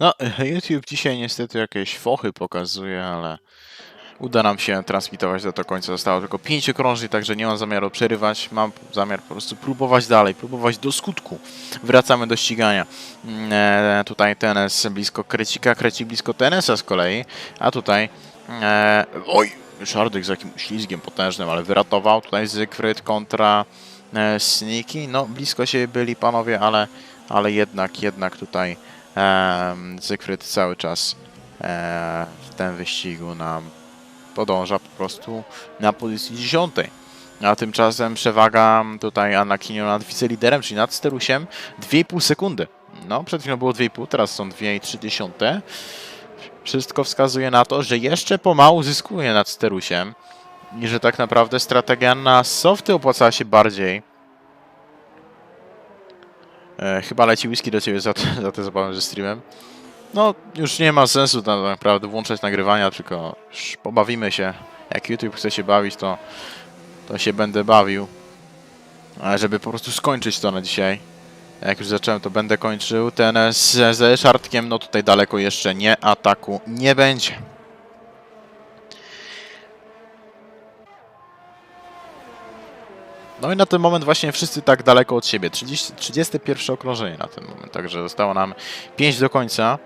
No, YouTube dzisiaj niestety jakieś fochy pokazuje, ale uda nam się transmitować do końca. Zostało tylko 5 okrążeń, także nie mam zamiaru przerywać. Mam zamiar po prostu próbować dalej, próbować do skutku. Wracamy do ścigania. Mm, E, tutaj Tenes blisko Krecika, Krecik blisko Tenesa z kolei, a tutaj e, oj, Szardyk z jakimś ślizgiem potężnym, ale wyratował. Tutaj Zygfryd kontra e, Sniki. No, blisko się byli panowie, ale, ale jednak, jednak tutaj Zygfryd cały czas e, w tym wyścigu nam podąża po prostu na pozycji 10. A tymczasem przewaga tutaj Anakinio nad wiceliderem, czyli nad Sterusiem 2,5 sekundy. No, przed chwilą było 2,5, teraz są 2,3. Wszystko wskazuje na to, że jeszcze pomału zyskuje nad Sterusiem i że tak naprawdę strategia na softy opłacała się bardziej. E, chyba leci whisky do ciebie za, te- za te zabawy ze streamem. No, już nie ma sensu tak naprawdę włączać nagrywania, tylko już pobawimy się. Jak YouTube chce się bawić, to, to się będę bawił. Ale żeby po prostu skończyć to na dzisiaj. Jak już zacząłem, to będę kończył. Ten z, ze Szartkiem, no tutaj daleko jeszcze nie, ataku nie będzie. No i na ten moment właśnie wszyscy tak daleko od siebie. 30, 31 okrążenie na ten moment, także zostało nam 5 do końca.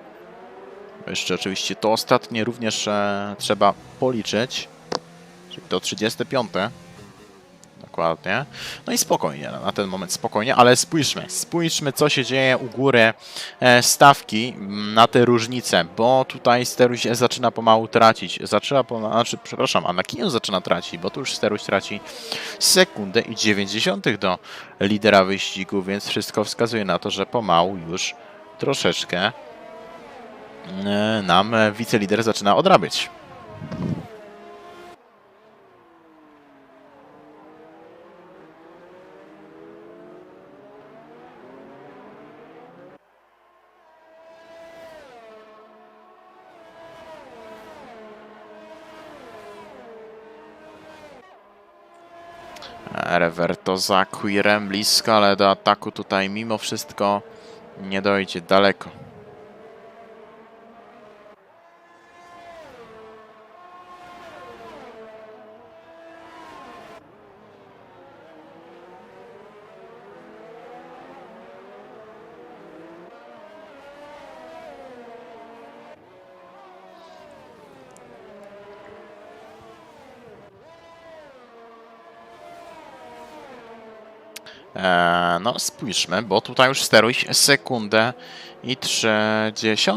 Jeszcze oczywiście to ostatnie również e, trzeba policzyć. Czyli to 35. Dokładnie. No i spokojnie, na ten moment spokojnie, ale spójrzmy, spójrzmy co się dzieje u góry e, stawki m, na te różnice, bo tutaj Steruś zaczyna pomału tracić, zaczyna pomału, znaczy, przepraszam, Anakinio zaczyna tracić, bo tu już Steruś traci sekundę i 90 do lidera wyścigu, więc wszystko wskazuje na to, że pomału już troszeczkę e, nam wicelider zaczyna odrabiać. Reverto za Queerem blisko, ale do ataku tutaj mimo wszystko nie dojdzie daleko. No spójrzmy, bo tutaj już steruj sekundę i 30.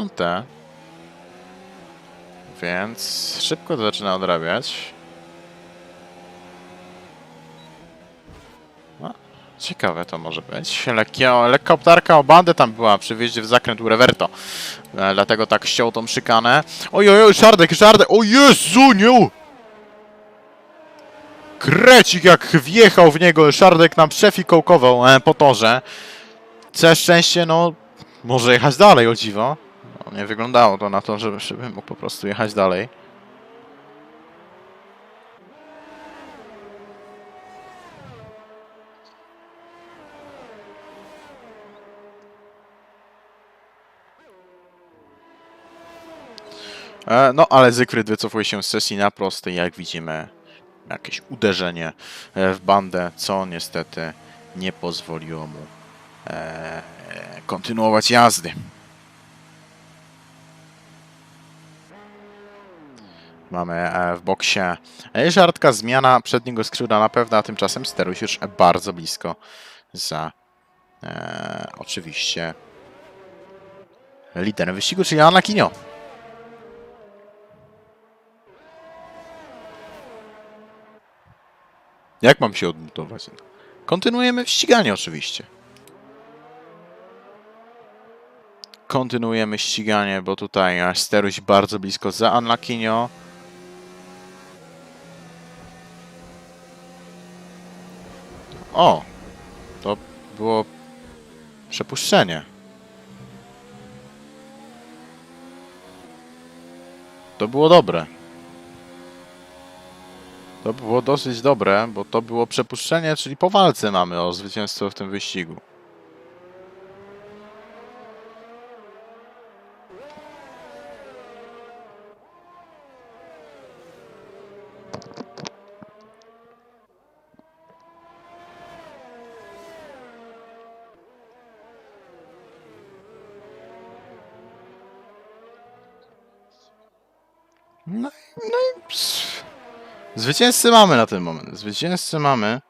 Więc szybko to zaczyna odrabiać. No, ciekawe to może być. Lekkie, lekka obtarka o bandę tam była przy w zakręt u Reverto. E, dlatego tak ściął tą szykanę. Oj, oj, oj, Szardek, Szardek! O Jezu, nie! Krecik jak wjechał w niego, Szardek nam przefikołkował e, po torze. Całe szczęście, no, może jechać dalej, o dziwo. No, nie wyglądało to na to, żeby, żeby mógł po prostu jechać dalej. E, No, ale Zygfryd wycofuje się z sesji na prostej, jak widzimy. Jakieś uderzenie e, w bandę, co niestety nie pozwoliło mu e, kontynuować jazdy. Mamy e, w boksie żartka zmiana przedniego skrzydła na pewno, a tymczasem Steruś już bardzo blisko za e, oczywiście liderem wyścigu, czyli Anakinio. Jak mam się odmutować? Kontynuujemy ściganie oczywiście. Kontynuujemy ściganie, bo tutaj e, Steruś bardzo blisko za Anakinio. O! To było przepuszczenie. To było dobre. To było dosyć dobre, bo to było przepuszczenie, czyli po walce mamy o zwycięstwo w tym wyścigu. No, no i zwycięzcy mamy na ten moment. Zwycięzcy mamy.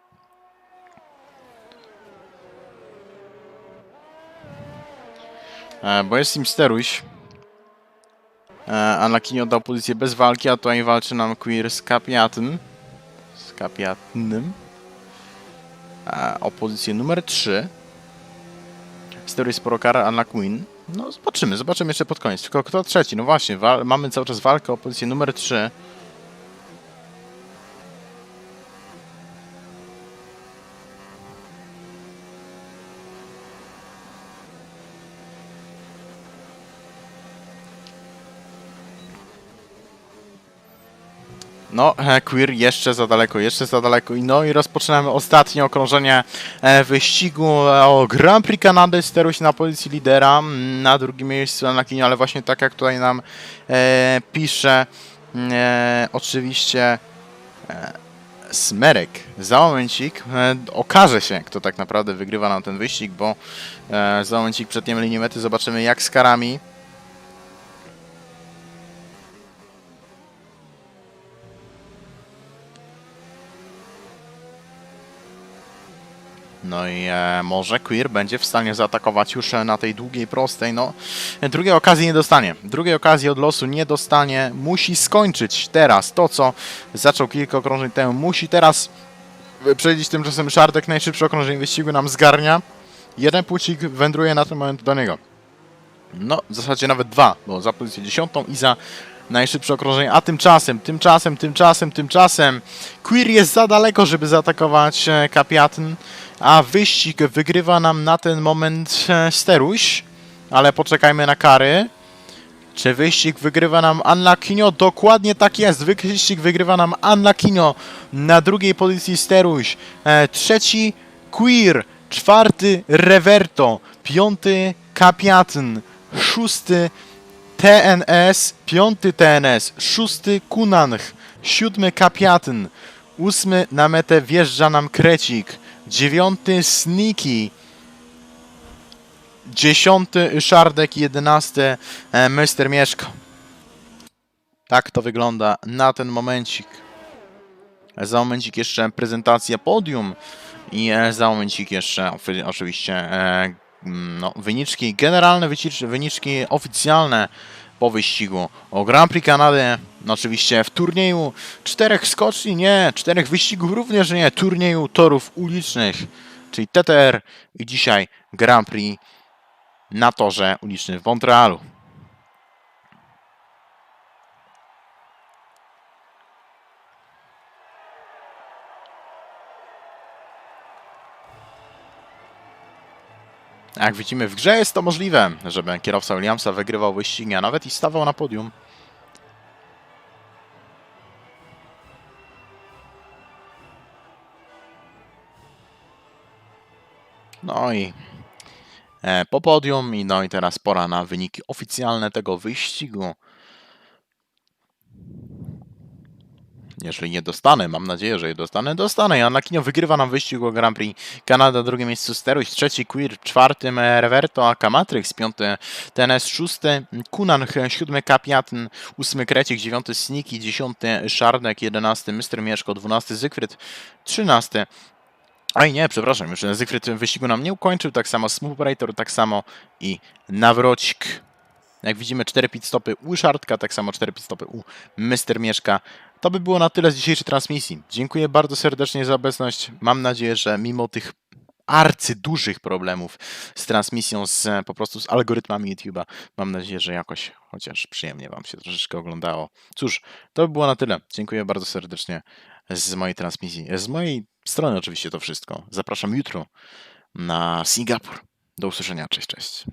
E, bo jest im steruś. E, Anakin oddał pozycję bez walki, a tutaj walczy nam Queer z Kapiatyn. Z Kapiatnym. E, o pozycję numer 3. Steruj sporo kar Anna. No zobaczymy, zobaczymy jeszcze pod koniec. Tylko kto trzeci? No właśnie, mamy cały czas walkę o pozycję numer 3. No, Queer jeszcze za daleko, jeszcze za daleko. No i rozpoczynamy ostatnie okrążenie e, wyścigu e, o Grand Prix Kanady. Steruje się na pozycji lidera. mm, Na drugim miejscu Anakin, ale właśnie tak jak tutaj nam e, pisze e, oczywiście e, Smerek. Za momencik e, okaże się, kto tak naprawdę wygrywa nam ten wyścig, bo e, za momencik przetniemy linię mety, zobaczymy jak z karami. No i e, może Queer będzie w stanie zaatakować już e, na tej długiej, prostej. No, drugiej okazji nie dostanie. Drugiej okazji od losu nie dostanie. Musi skończyć teraz to, co zaczął kilka okrążeń temu. Musi teraz wyprzedzić tymczasem Szardek. Najszybsze okrążenie wyścigu nam zgarnia. Jeden płcik wędruje na ten moment do niego. No, w zasadzie nawet dwa, bo za pozycję dziesiątą i za najszybsze okrążenie. A tymczasem, tymczasem, tymczasem, tymczasem Queer jest za daleko, żeby zaatakować e, Kapiatn, a wyścig wygrywa nam na ten moment e, Steruś, ale poczekajmy na kary. Czy wyścig wygrywa nam Anna Kinio? Dokładnie tak jest. Wyścig wygrywa nam Anna Kinio. Na drugiej pozycji Steruś. E, trzeci Queer. Czwarty Reverto. Piąty Kapiatn. Szósty TNS. Piąty TNS. Szósty Kunanch. Siódmy Kapiatn. Ósmy na metę wjeżdża nam Krecik. Dziewiąty Sneaky. Dziesiąty Szardek, jedenasty e, Mr. Mieszko. Tak to wygląda na ten momencik. Za momencik jeszcze prezentacja podium i e, za momencik jeszcze oczywiście e, no, wyniczki generalne, wyniczki oficjalne po wyścigu o Grand Prix Kanady. No, oczywiście w turnieju czterech skoczni, nie, czterech wyścigów również nie, turnieju torów ulicznych, czyli TTR i dzisiaj Grand Prix na torze ulicznym w Montrealu. Jak widzimy w grze jest to możliwe, żeby kierowca Williamsa wygrywał wyścigi, a nawet i stawał na podium. No i e, po podium i no i teraz pora na wyniki oficjalne tego wyścigu. Jeżeli nie dostanę, mam nadzieję, że je dostanę, dostanę. Anakinio wygrywa nam wyścig o Grand Prix Kanada, drugie miejsce Steruś, trzeci Queer, czwartym e, Reverto, Aka Matrix, piąty TNS, szósty Kunan, siódmy Kapiatn, ósmy Krecik, dziewiąty Sniki, dziesiąty Szardek, jedenasty Mr. Mieszko, dwunasty Zygfryd, trzynasty Oj nie, przepraszam, już Zygfryd wyścigu nam nie ukończył, tak samo Smooth Operator, tak samo i Nawrocik. Jak widzimy 4 pit stopy u Szardka, tak samo 4 pit stopy u Mr. Mieszka. To by było na tyle z dzisiejszej transmisji. Dziękuję bardzo serdecznie za obecność. Mam nadzieję, że mimo tych arcy dużych problemów z transmisją, z po prostu z algorytmami YouTube'a, mam nadzieję, że jakoś chociaż przyjemnie Wam się troszeczkę oglądało. Cóż, to by było na tyle. Dziękuję bardzo serdecznie z mojej transmisji. Z mojej strony oczywiście to wszystko. Zapraszam jutro na Singapur. Do usłyszenia. Cześć, cześć.